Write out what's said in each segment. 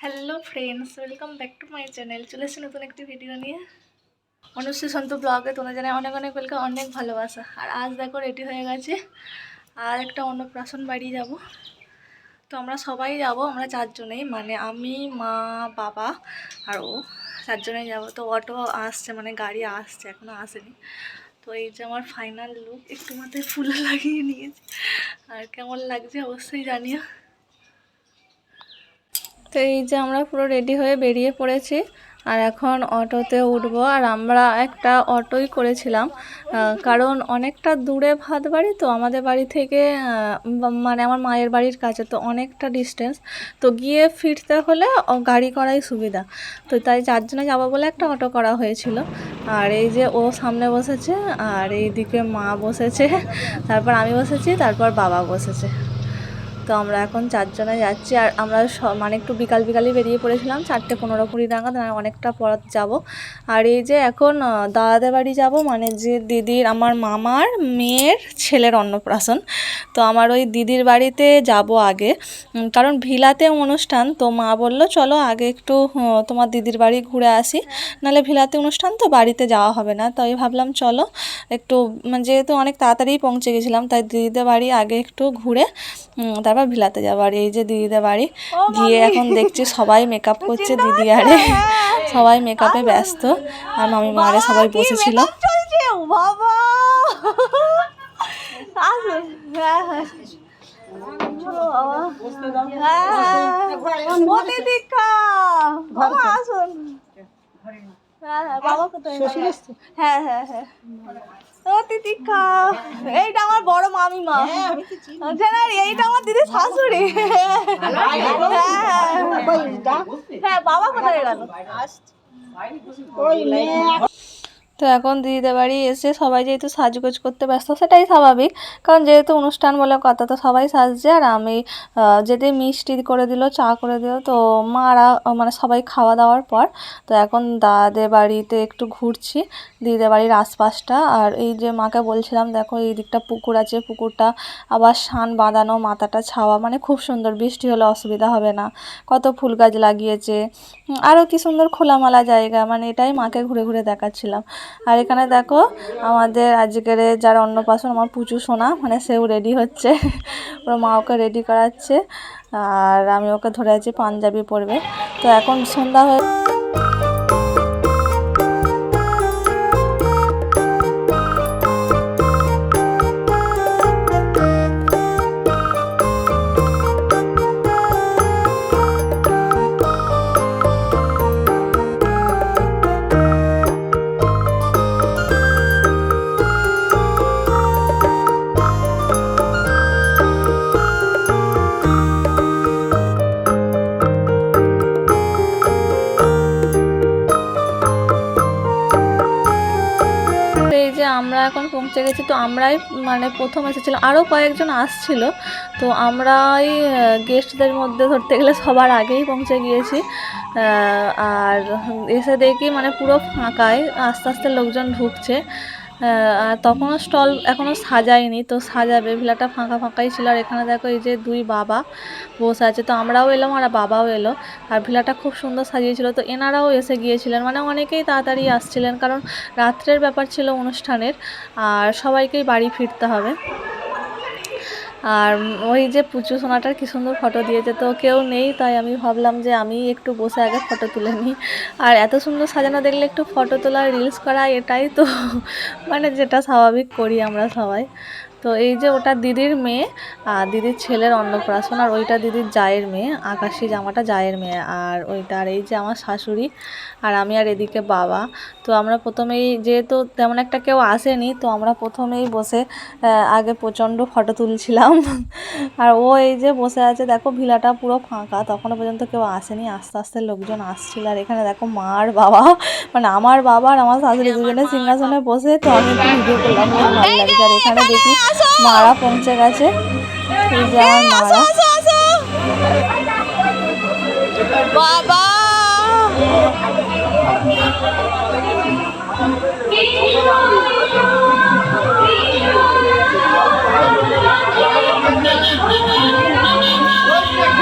Hello friends welcome back to my channel চলে এসেছি নতুন একটি ভিডিও নিয়ে। অনুশ্রী সন্ত ব্লগে তোমরা জানাই অনেক অনেক ওয়েলকাম অনেক ভালোবাসা। আর আজ দেখো রেডি হয়ে গেছে। আর একটা অন্নপ্রাশন বাড়ি যাব। তো আমরা সবাই যাব, আমরা চারজনেই। মানে আমি, মা, বাবা আর ও চারজনেই যাব। তো অটো আসছে মানে গাড়ি আসছে এখনও আসেনি। তো এই যে আমার ফাইনাল লুক একটু মাথায় ফুল লাগিয়ে নিয়েছি। আর কেমন লাগছে অবশ্যই জানিও। তো এই যে আমরা পুরো রেডি হয়ে বেরিয়ে পড়েছি, আর এখন অটোতে উঠবো। আর আমরা একটা অটোই করেছিলাম কারণ অনেকটা দূরে ভাত বাড়ি, তো আমাদের বাড়ি থেকে মানে আমার মায়ের বাড়ির কাছে তো অনেকটা ডিস্টেন্স তো গিয়ে ফিরতে হলে গাড়ি করাই সুবিধা। তো তাই চারজনে যাব বলে একটা অটো করা হয়েছিল। আর এই যে ও সামনে বসেছে, আর এইদিকে মা বসেছে, তারপর আমি বসেছি, তারপর বাবা বসেছে। তো আমরা এখন চারজনে যাচ্ছি আর আমরা মানে একটু বিকাল বিকালই বেরিয়ে পড়েছিলাম, চারটে পনেরো কুড়ি নাগাদ আর অনেকটা পর যাব। আর এই যে এখন দাদাদের বাড়ি যাব মানে যে দিদির, আমার মামার মেয়ের ছেলের অন্নপ্রাশন। তো আমার ওই দিদির বাড়িতে যাব আগে। কারণ ভিলাতে অনুষ্ঠান, তো মা বলল, চলো আগে একটু তোমার দিদির বাড়ি ঘুরে আসি। নাহলে ভিলাতে অনুষ্ঠান তো বাড়িতে যাওয়া হবে না। তাই ভাবলাম, চলো একটু মানে যেহেতু অনেক তাড়াতাড়ি পৌঁছে গেছিলাম, তাই দিদিদের বাড়ি আগে একটু ঘুরে তারপর ভিলাতে যাব আর এই যে দিদিদের বাড়ি গিয়ে এখন দেখছি সবাই মেকআপ করছে দিদি আরে সবাই মেকআপে ব্যস্ত আর মামি মারে সবাই বসেছিল বাবা হ্যাঁ হ্যাঁ বাবা। হ্যাঁ, হ্যাঁ। বাবা, আসুন। হ্যাঁ, হ্যাঁ, বাবা কোথায়? হ্যাঁ, হ্যাঁ, হ্যাঁ। ও তিতিক্ষা। এইটা আমার বড় মামিমা জানেন, এইটা আমার দিদি শাশুড়ি হ্যাঁ, হ্যাঁ। হ্যাঁ বাবা কোথায় গেল তো এখন দিদিদের বাড়ি এসে সবাই যেহেতু সাজগোজ করতে ব্যস্ত, সেটাই স্বাভাবিক। কারণ যেহেতু অনুষ্ঠান বলে কথা, তো সবাই সাজছে। আর আমি যেতে মিষ্টি করে দিল, চা করে দিল, তো মারা মানে সবাই খাওয়া দাওয়ার পর, তো এখন দাদাদের বাড়িতে একটু ঘুরছি, দিদিদের বাড়ির আশপাশটা। আর এই যে মাকে বলছিলাম, দেখো এই দিকটা পুকুর আছে, পুকুরটা আবার শান বাঁধানো, মাথাটা ছাওয়া মানে খুব সুন্দর, বৃষ্টি হলে অসুবিধা হবে না। কত ফুল গাছ লাগিয়েছে। আরও কি সুন্দর খোলামালা জায়গা মানে এটাই মাকে ঘুরে ঘুরে দেখাচ্ছিলাম। আর এখানে দেখো আমাদের আজকের যার অন্নপ্রাশন, আমার পুচু সোনা মানে সেও রেডি হচ্ছে। ওর মা ওকে রেডি করাচ্ছে। আর আমি ওকে ধরে আছি পাঞ্জাবি পরবে। তো এখন সন্ধ্যা হয়ে পৌঁছে গেছি। তো আমরাই মানে প্রথম এসেছিলাম আরও কয়েকজন আসছিল। তো আমরাই গেস্টদের মধ্যে ধরতে গেলে সবার আগেই পৌঁছে গিয়েছি। আর এসে দেখি মানে পুরো ফাঁকায়, আস্তে আস্তে লোকজন ঢুকছে। তখনও স্টল এখনও সাজায়নি। তো সাজাবে, ভিলাটা ফাঁকা ফাঁকাই ছিল। আর এখানে দেখো এই যে দুই বাবা বসে আছে। তো আমরাও এলাম আর বাবাও এলো। আর ভিলাটা খুব সুন্দর সাজিয়েছিল। তো এনারাও এসে গিয়েছিলেন। মানে অনেকেই তাড়াতাড়ি আসছিলেন। কারণ রাত্রের ব্যাপার ছিল অনুষ্ঠানের। আর সবাইকেই বাড়ি ফিরতে হবে। আর ওই যে পুচু সোনাটার কি সুন্দর ফটো দিয়েছে তো কেউ নেই, তাই আমি ভাবলাম যে আমি একটু বসে আগে ফটো তুলে নিই। আর এত সুন্দর সাজানো দেখলে একটু ফটো তোলা রিলস করা এটাই তো মানে যেটা স্বাভাবিক করি আমরা সবাই। তো এই যে ওটা দিদির মেয়ে আর দিদির ছেলের অন্নপ্রাশন আর ওইটা দিদির জায়ের মেয়ে আকাশি জামাটা জায়ের মেয়ে আর ওইটা আর এই যে আমার শাশুড়ি আর আমি আর এদিকে বাবা। তো আমরা প্রথমেই যেহেতু তেমন একটা কেউ আসেনি তো আমরা প্রথমেই বসে আগে প্রচণ্ড ফটো তুলছিলাম। আর ও এই যে বসে আছে দেখো ভিলাটা পুরো ফাঁকা তখনও পর্যন্ত কেউ আসেনি আস্তে আস্তে লোকজন আসছিল। আর এখানে দেখো মা আর বাবা মানে আমার বাবা আর আমার শাশুড়ি দুজনে সিংহাসনে বসে তো আমি একটু ভিডিও করলাম ভালো লাগছে? আর এখানে দেখি মারা পৌঁছে গেছে। এই যে আমার মারা। আসো আসো। বাবা!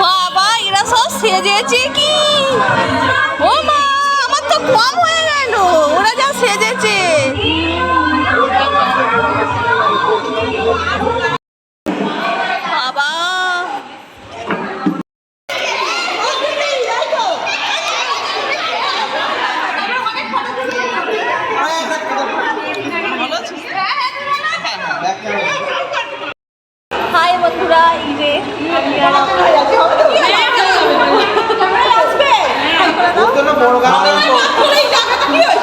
বাবা এরা সব সেজেছে কি? ও মা আমার তো কম হয়ে গেল। ওরা যা সেজেছে বাবা হাই বন্ধুরা এই যে আমি আর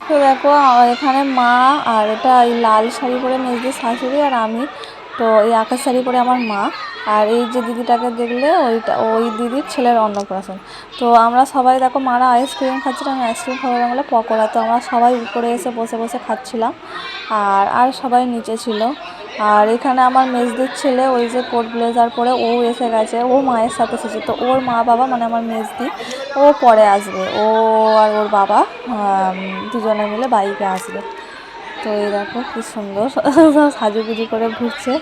তো দেখো আ- এখানে মা আর এটা লাল শাড়ি পরে মেয়েদের শাশুড়ি আর আমি। তো এই আকাশ শাড়ি পরে আমার মা। আর এই যে দিদিটাকে দেখলে ওইটা, ওই দিদির ছেলের অন্নপ্রাশন। তো আমরা সবাই দেখো, মারা আইসক্রিম খাচ্ছিলাম আইসক্রিম খাবার বলে পকোড়া, তো আমরা সবাই উপরে এসে বসে বসে খাচ্ছিলাম। আর আর সবাই নিচে ছিল। আর এখানে আমার মেজদির ছেলে, ওই যে কোট ব্লেজার পরে ও এসে গেছে, ও মায়ের সাথে এসেছে। তো ওর মা বাবা মানে আমার মেজদি, ও পরে আসবে। ও আর ওর বাবা দুজনে মিলে বাইকে আসবে। তো এই দেখো কি সুন্দর, সাজুগুজু করে ঘুরছে।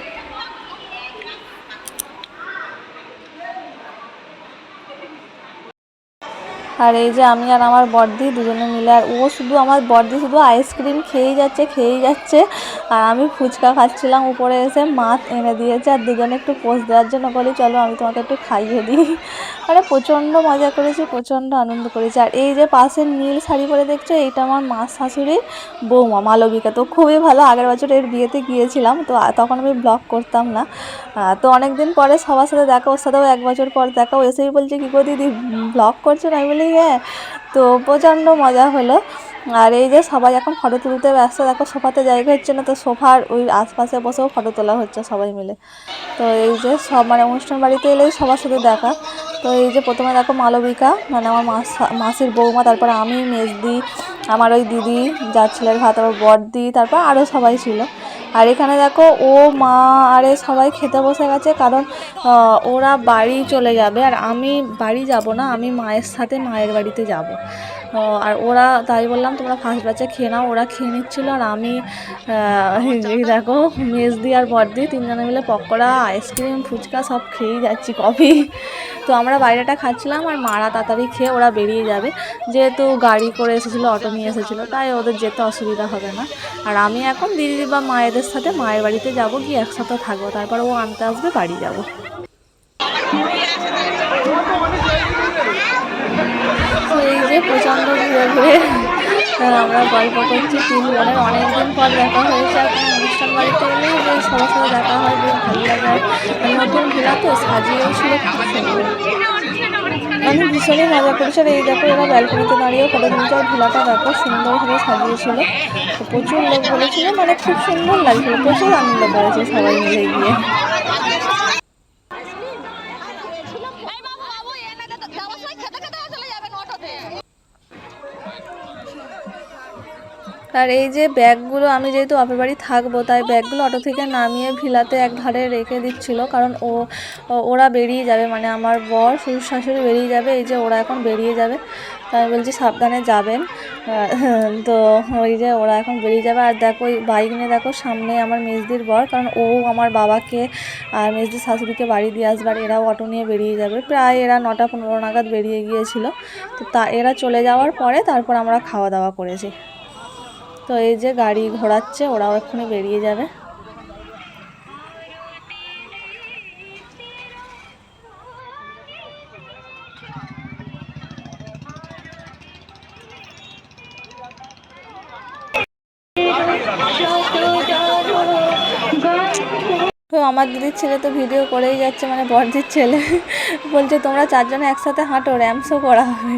আর এই যে আমি আর আমার বর্দি দুজনে মিলে, আর ও শুধু আমার বর্দি শুধু আইসক্রিম খেয়েই যাচ্ছে খেয়েই যাচ্ছে। আর আমি ফুচকা খাচ্ছিলাম, উপরে এসে মাছ এনে দিয়েছে আর দুজনে একটু পোজ দেওয়ার জন্য বলি, চলো আমি তোমাকে একটু খাইয়ে দিই। মানে প্রচণ্ড মজা করেছি, প্রচণ্ড আনন্দ করেছি। আর এই যে পাশে নীল শাড়ি পরে দেখছ, এইটা আমার মা শাশুড়ির বৌমা, মালবিকা। তো খুবই ভালো, আগের বছর এর বিয়েতে গিয়েছিলাম, তো তখন আমি ব্লগ করতাম না। তো অনেক দিন পরে সবার সাথে দেখা, ওর সাথেও এক বছর পর দেখা এসেই বলছে, কী গো দিদি, ব্লগ করছ? না বলি হ্যাঁ। তো প্রচণ্ড মজা হলো। আর এই যে সবাই এখন ফটো তুলতে ব্যস্ত, দেখো সোফাতে জায়গা হচ্ছে না, তো সোফার ওই আশপাশে বসেও ফটো তোলা হচ্ছে সবাই মিলে। তো এই যে সব মানে অনুষ্ঠান বাড়িতে এলেই সবার সাথে দেখা। তো এই যে প্রথমে দেখো মালবিকা মানে আমার মাস, মাসির বৌমা, তারপর আমি, মেজদি, আমার ওই দিদি, যার ছেলের ভাত, তারপর বড়দি, তারপর আরও সবাই ছিল। আর এখানে দেখো ও, মা, আরে সবাই খেতে বসে গেছে, কারণ ওরা বাড়ি চলে যাবে, আর আমি বাড়ি যাব না, আমি মায়ের সাথে মায়ের বাড়িতে যাব। আর ওরা তাই বললাম, তোমরা ফার্স্ট ব্যাচে খেয়ে নাও, ওরা খেয়ে নিচ্ছিলো আর আমি দেখো, মেজ মেজদি আর বড়দি তিনজনে মিলে পকোড়া আইসক্রিম ফুচকা সব খেয়েই যাচ্ছি কফি। তো আমরা বাইরেটা খাচ্ছিলাম আর মারা তাড়াতাড়ি খেয়ে ওরা বেরিয়ে যাবে। যেহেতু গাড়ি করে এসেছিল, অটো নিয়ে এসেছিল, তাই ওদের যেতে অসুবিধা হবে না। আর আমি এখন দিদি বা মায়েদের সাথে মায়ের বাড়িতে যাব, গিয়ে একসাথে থাকব, তারপর ও আনতে আসবে, বাড়ি যাব তো এই যে প্রচণ্ড ঘুরে ঘুরে আমরা গল্প করছি তিন বোনের অনেকদিন পর দেখা হয়েছে কোনো অনুষ্ঠান বাড়িতে এলে যে সবার সাথে দেখা হয়, বেশ ভালো লাগে। নতুন ভিলা তো, সাজিয়েও ছিল আমি ভীষণই মজা করেছি আর এই দেখো, এরা ব্যালকনিতে দাঁড়িয়েও ফটো আর ভিলাটা দেখো, সুন্দরভাবে সাজিয়েছিল। প্রচুর লোক বলেছিল মানে খুব সুন্দর লাগছিল, প্রচুর আনন্দ করেছে সবাই মিলে গিয়ে। আর এই যে ব্যাগগুলো, আমি যেহেতু বাপের বাড়ি থাকব, তাই ব্যাগগুলো অটো থেকে নামিয়ে ভিলাতে এক ধারে রেখে দিচ্ছিল। কারণ ও, ও- ওরা বেরিয়ে যাবে মানে আমার বর, শ্বশুর শাশুড়ি বেরিয়ে যাবে, এই যে ওরা এখন বেরিয়ে যাবে। তাই আমি বলছি, সাবধানে যাবেন। তো ওই যে ওরা এখন বেরিয়ে যাবে। আর দেখো ওই বাইক নিয়ে দেখো, সামনে আমার মেজদির বর, কারণ ও আমার বাবাকে আর মেজদির শাশুড়িকে বাড়ি দিয়ে আসবার এরাও অটো নিয়ে বেরিয়ে যাবে। প্রায় এরা নটা পনেরো নাগাদ বেরিয়ে গিয়েছিল। তো তা, এরা চলে যাওয়ার পরে তারপর আমরা খাওয়া দাওয়া করেছি। তো এই যে গাড়ি ঘোরাচ্ছে ওরাও এক্ষুনি বেরিয়ে যাবে। তো আমার দিদির ছেলে তো ভিডিও করেই যাচ্ছে মানে বড়দির ছেলে। বলছে, তোমরা চারজনে একসাথে হাঁটো র্যামসও করা হবে।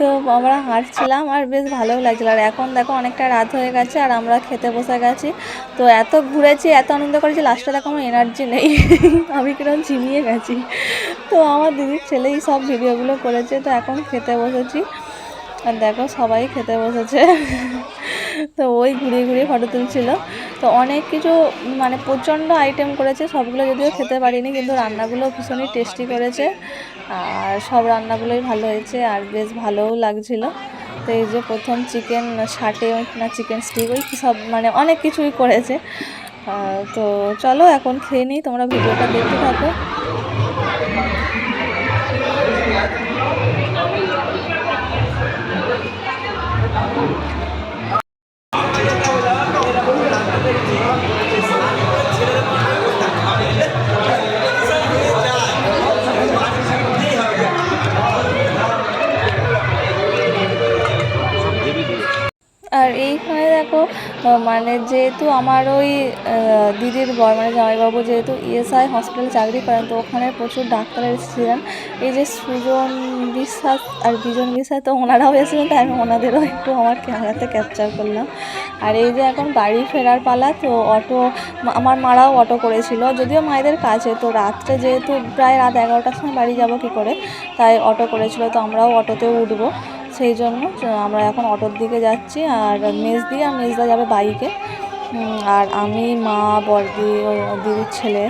তো আমরা হাঁটছিলাম আর বেশ ভালোও লাগছিল। আর এখন দেখো, অনেকটা রাত হয়ে গেছে আর আমরা খেতে বসে গেছি। তো এত ঘুরেছি, এত আনন্দ করেছি লাস্টে দেখো, আমার এনার্জি নেই। আমি কীরকম ঝিমিয়ে গেছি। তো আমার দিদির ছেলেই সব ভিডিওগুলো করেছে, তো এখন খেতে বসেছি। আর দেখো, সবাই খেতে বসেছে। তো ওই ঘুরিয়ে ঘুরিয়ে ফটো তুলছিল। তো অনেক কিছু মানে প্রচণ্ড আইটেম করেছে, সবগুলো যদিও খেতে পারিনি, কিন্তু রান্নাগুলো ভীষণই টেস্টি করেছে। আর সব রান্নাগুলোই ভালো হয়েছে, আর বেশ ভালোও লাগছিল। তো এই যে প্রথম চিকেন ষাটে না চিকেন স্টিক ওই সব মানে অনেক কিছুই করেছে। তো চলো এখন খেয়ে নিই, তোমরা ভিডিওটা দেখতে থাকো। আর এইখানে দেখো মানে যেহেতু আমার ওই দিদির বর মানে জামাইবাবু যেহেতু ইএসআই হসপিটালে চাকরি করেন, তো ওখানে প্রচুর ডাক্তার এসেছিলেন। এই যে সুজন বিশ্বাস আর বিজন বিশ্বাস তো ওনারাও এসেছিলেন, তাই আমি ওনাদেরও একটু আমার ক্যামেরাতে ক্যাপচার করলাম। আর এই যে এখন বাড়ি ফেরার পালা, তো অটো আমার মারাও অটো করেছিল। যদিও মায়েদের কাছে, তো রাত্রে যেহেতু প্রায় রাত এগারোটার সময় বাড়ি যাব কি করে, তাই অটো করেছিল, তো আমরাও অটোতে উঠবো। সেই জন্য আমরা এখন অটোর দিকে যাচ্ছি, আর মেজ দিয়ে আর মেজদা যাবে বাইকে। আর আমি, মা বর্দি দিদির ছেলে,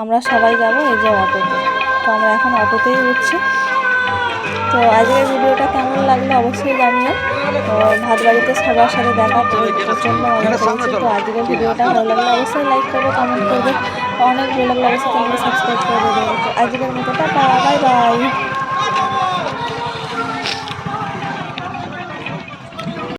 আমরা সবাই যাব এই যে অটোতে। তো আমরা এখন অটোতেই উঠছি। তো আজকের ভিডিওটা কেমন লাগল অবশ্যই জানিও। তো ভাত বাড়িতে সবার সাথে দেখা প্রচণ্ড মজা করেছি তো আজকের ভিডিওটা ভালো লাগলে অবশ্যই লাইক করবে কমেন্ট করবে। অনেক ভালো লাগলে, অবশ্যই সাবস্ক্রাইব করে দেবে। তো আজকের মতো, টাটা বাই বাই